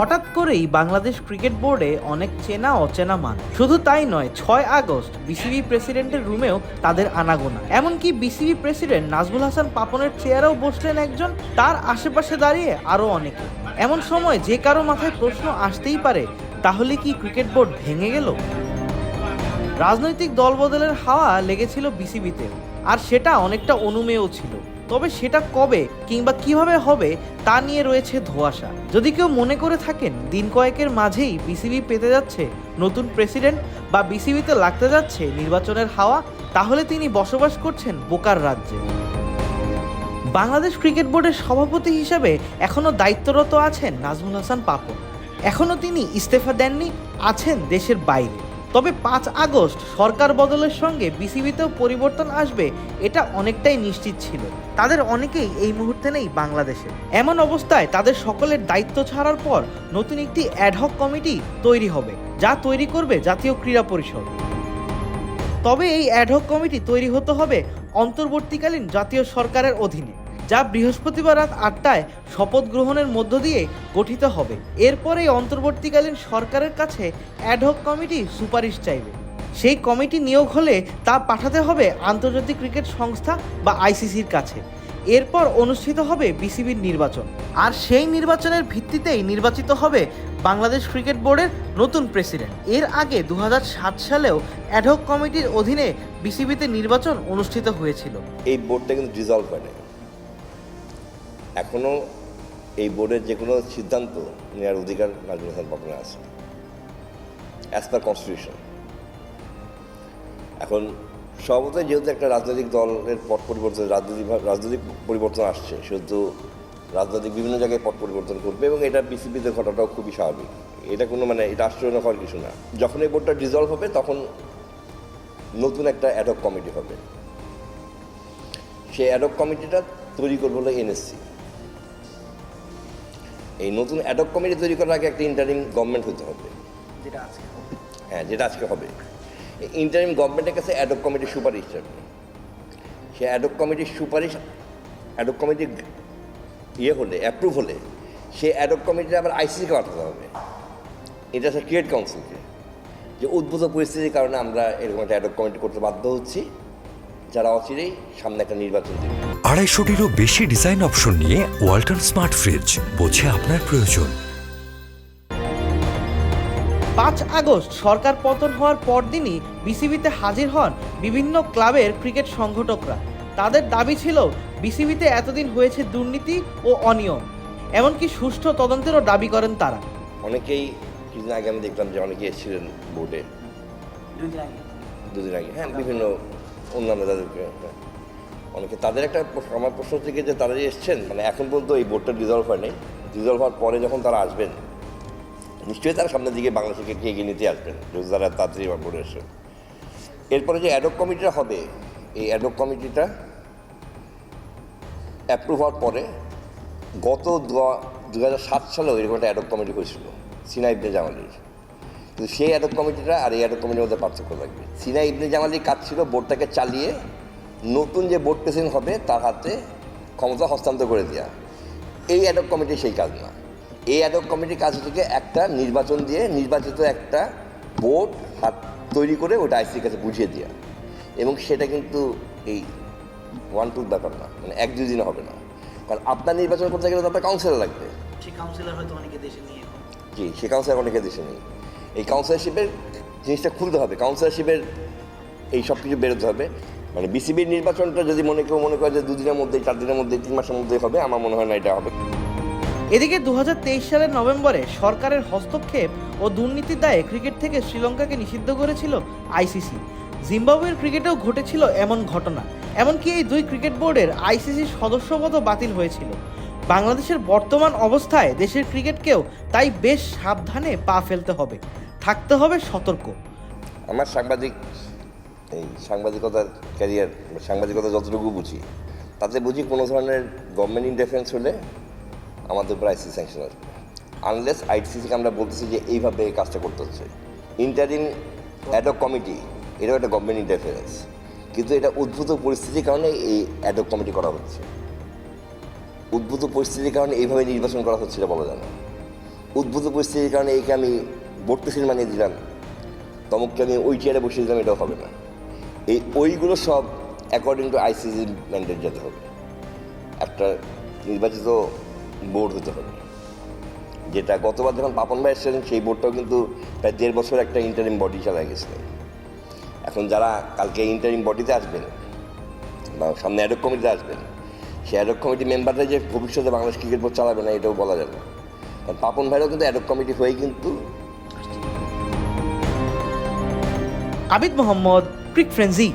হঠাৎ করেই বাংলাদেশ ক্রিকেট বোর্ডে অনেক চেনা অচেনা মান। শুধু তাই নয়, ছয় আগস্ট বিসিবি প্রেসিডেন্টের রুমেও তাদের আনাগোনা। এমনকি বিসিবি প্রেসিডেন্ট নাজমুল হাসান পাপনের চেয়ারেও বসলেন একজন, তার আশেপাশে দাঁড়িয়ে আরও অনেকে। এমন সময় যে কারও মাথায় প্রশ্ন আসতেই পারে, তাহলে কি ক্রিকেট বোর্ড ভেঙে গেল? রাজনৈতিক দলবদলের হাওয়া লেগেছিল বিসিবিতে, আর সেটা অনেকটা অনুমেয় ছিল। তবে সেটা কবে কিংবা কীভাবে হবে তা নিয়ে রয়েছে ধোঁয়াশা। যদি কেউ মনে করে থাকেন দিন কয়েকের মাঝেই বিসিবি পেতে যাচ্ছে নতুন প্রেসিডেন্ট বা বিসিবিতে লাগতে যাচ্ছে নির্বাচনের হাওয়া, তাহলে তিনি বসবাস করছেন বোকার রাজ্যে। বাংলাদেশ ক্রিকেট বোর্ডের সভাপতি হিসেবে এখনও দায়িত্বরত আছেন নাজমুল হাসান পাপন। এখনও তিনি ইস্তেফা দেননি, আছেন দেশের বাইরে। তবে পাঁচ আগস্ট সরকার বদলের সঙ্গে বিসিবিতেও পরিবর্তন আসবে, এটা অনেকটাই নিশ্চিত ছিল। তাদের অনেকেই এই মুহূর্তে নেই বাংলাদেশে। এমন অবস্থায় তাদের সকলের দায়িত্ব ছাড়ার পর নতুন একটি অ্যাডহক কমিটি তৈরি হবে, যা তৈরি করবে জাতীয় ক্রীড়া পরিষদ। তবে এই অ্যাডহক কমিটি তৈরি হতে হবে অন্তর্বর্তীকালীন জাতীয় সরকারের অধীনে। যা বৃহস্পতিবার রাত আটটায় শপথ গ্রহণের মধ্য দিয়ে গঠিত হবে। এরপর অন্তর্বর্তীকালীন সরকারের কাছে অ্যাডহক কমিটি সুপারিশ চাইবে। সেই কমিটি নিয়োগ হলে তা পাঠাতে হবে আন্তর্জাতিক ক্রিকেট সংস্থা বা আইসিসির কাছে। এরপর অনুষ্ঠিত হবে বিসিবির নির্বাচন। আর সেই নির্বাচনের ভিত্তিতেই নির্বাচিত হবে বাংলাদেশ ক্রিকেট বোর্ডের নতুন প্রেসিডেন্ট। এর আগে দু হাজার সাত সালেও অ্যাডহক কমিটির অধীনে বিসিবিতে নির্বাচন অনুষ্ঠিত হয়েছিল। এই বোর্ডটা কিন্তু ডিজলভ হয় এখনও এই বোর্ডের যে কোনো সিদ্ধান্ত নেওয়ার অধিকার নাজমুল হাসান পাপনে আছে। অ্যাজ পার কনস্টিটিউশন এখন সর্বতই যেহেতু একটা রাজনৈতিক দলের পট পরিবর্তন, রাজনৈতিক রাজনৈতিক পরিবর্তন আসছে, সেহেতু রাজনৈতিক বিভিন্ন জায়গায় পট পরিবর্তন করবে এবং এটা বিসিবিতে ঘটাটাও খুবই স্বাভাবিক। এটা কোনো মানে এটা আশ্চর্য হওয়ার কিছু না। যখন এই বোর্ডটা ডিজলভ হবে, তখন নতুন একটা অ্যাডক কমিটি হবে। সেই অ্যাডক কমিটিটা তৈরি করবে হলো এনএসসি এই নতুন অ্যাডক কমিটি তৈরি করার আগে একটা ইন্টারিম গভর্নমেন্ট হতে হবে। যেটা আছে হ্যাঁ যেটা আজকে হবে। এই ইন্টারিম গভর্নমেন্টের কাছে অ্যাডক কমিটির সুপারিশ যাবে সে অ্যাডক কমিটির সুপারিশ অ্যাডক কমিটির ইয়ে হলে অ্যাপ্রুভ হলে সে অ্যাডক কমিটিটা আবার আইসিসিকে পাঠাতে হবে। এটা হচ্ছে ক্রিয়েট কাউন্সিলকে যে উদ্ভূত পরিস্থিতির কারণে আমরা এরকম একটা অ্যাডক কমিটি করতে বাধ্য হচ্ছি। যারা অচিরেই সামনে একটা নির্বাচন দেবে। আড়াইশোটিরও বেশি ডিজাইন অপশন নিয়ে ওয়ালটন স্মার্ট ফ্রিজ বোঝে আপনার প্রয়োজন। পাঁচ আগস্ট সরকার পতন হওয়ার পরদিনই বিসিবিতে হাজির হন বিভিন্ন ক্লাবের ক্রিকেট সংগঠকরা। তাদের দাবি ছিল বিসিবিতে এতদিন হয়েছে দুর্নীতি ও অনিয়ম। এমনকি সুষ্ঠু তদন্তেরও দাবি করেন তারা। অনেকেই কিছুদিন আগে আমি দেখলাম যে অনেকে এসেছিলেন বোর্ডে। দুদিন আগে হ্যাঁ বিভিন্ন অন্যান্য তাদেরকে। অনেকে তাদের একটা আমার প্রশ্ন থেকে যে তারা যে এসছেন মানে এখন পর্যন্ত এই বোর্ডটা ডিজলভ হয়নি ডিজলভ হওয়ার পরে যখন তারা আসবেন, নিশ্চয়ই তারা সামনের দিকে বাংলাদেশকে কে এগিয়ে নিতে আসবেন যদি তারা তাড়াতাড়ি বোর্ডে এসে এরপরে যে অ্যাডক কমিটিটা হবে, এই অ্যাডক কমিটিটা অ্যাপ্রুভ হওয়ার পরে গত দু হাজার সাত সালেও এরকম একটা অ্যাডক কমিটি হয়েছিল সিনা ইবনে জামালির কিন্তু সেই অ্যাডক কমিটিটা আর এই অ্যাডক কমিটির মধ্যে পার্থক্য থাকবে। সিনা ইবনে জামালির কাজ ছিল বোর্ডটাকে চালিয়ে নতুন যে বোর্ড প্রেসিডেন্ট হবে তার হাতে ক্ষমতা হস্তান্তর করে দেওয়া এই অ্যাডক কমিটির সেই কাজ না। এই অ্যাডক কমিটির কাজ থেকে একটা নির্বাচন দিয়ে নির্বাচিত একটা বোর্ড হাত তৈরি করে ওটা আইসির কাছে বুঝিয়ে দেওয়া এবং সেটা কিন্তু এই ওয়ান টুর ব্যাপার না মানে এক দুই দিনে হবে না। কারণ আপনার নির্বাচন করতে গেলে তো আপনার কাউন্সিলর লাগবে। সেই কাউন্সিলর হয়তো অনেকে দেশে নিয়ে জি সে কাউন্সিলর অনেকে দেশে নেই। এই কাউন্সিলরশিপের জিনিসটা খুলতে হবে। কাউন্সিলরশিপের এই সব কিছু বেরোতে হবে। মানে বিসিবির নির্বাচনটা যদি মনে কেউ মনে করে যে দুদিনের মধ্যে চার দিনের মধ্যে তিন মাসের মধ্যে হবে আমার মনে হয় না এটা হবে। এদিকে দুহাজার তেইশ সালের নভেম্বরে সরকারের হস্তক্ষেপ ও দুর্নীতির দায়ে ক্রিকেট থেকে শ্রীলঙ্কাকে নিষিদ্ধ করেছিল আইসিসি। জিম্বাবুয়ের ক্রিকেটেও ঘটেছিল এমন ঘটনা এমনকি এই দুই ক্রিকেট বোর্ডের আইসিসির সদস্যপদও বাতিল হয়েছিল। বাংলাদেশের বর্তমান অবস্থায় দেশের ক্রিকেটকেও তাই বেশ সাবধানে পা ফেলতে হবে থাকতে হবে সতর্ক। আমার সাংবাদিক এই সাংবাদিকতার ক্যারিয়ার সাংবাদিকতা যতটুকু বুঝি, তাতে বুঝি কোনো ধরনের গভর্নমেন্ট ইন্টারফারেন্স হলে আমাদের উপর আইসি স্যাংশন আসবে। আনলেস আইসিসিকে আমরা বলতেছি যে এইভাবে এই কাজটা করতে হচ্ছে। ইন্টারিম অ্যাডক কমিটি এটাও একটা গভর্নমেন্ট ইন্টারফারেন্স কিন্তু এটা উদ্ভূত পরিস্থিতির কারণে এই অ্যাডক কমিটি করা হচ্ছে। উদ্ভূত পরিস্থিতির কারণে এইভাবে নির্বাচন করা হচ্ছে এটা বলা যায় না। উদ্ভূত পরিস্থিতির কারণে একে আমি বোর্ড প্রেসিডেন্ট বানিয়ে দিলাম, তমককে আমি ওই চেয়ারে বসিয়ে দিলাম, এটাও হবে না। এই ওইগুলো সব অ্যাকর্ডিং টু আইসিসি ম্যান্ডেট যেতে হবে। একটা নির্বাচিত বোর্ড হতে হবে। যেটা গতবার যখন পাপন ভাই এসেছিলেন, সেই বোর্ডটাও কিন্তু প্রায় দেড় বছর একটা ইন্টারিম বডি চালা গেছে। এখন যারা কালকে ইন্টারিম বডিতে আসবেন বা সামনে অ্যাডক কমিটিতে আসবেন, সেই অ্যাডক কমিটি মেম্বাররা যে ভবিষ্যতে বাংলাদেশ ক্রিকেট বোর্ড চালাবে না, এটাও বলা যাবে কারণ পাপন ভাইরাও কিন্তু অ্যাডক কমিটি হয়ে কিন্তু আবিদ মোহাম্মদ ক্রিক ফ্রেন্সি।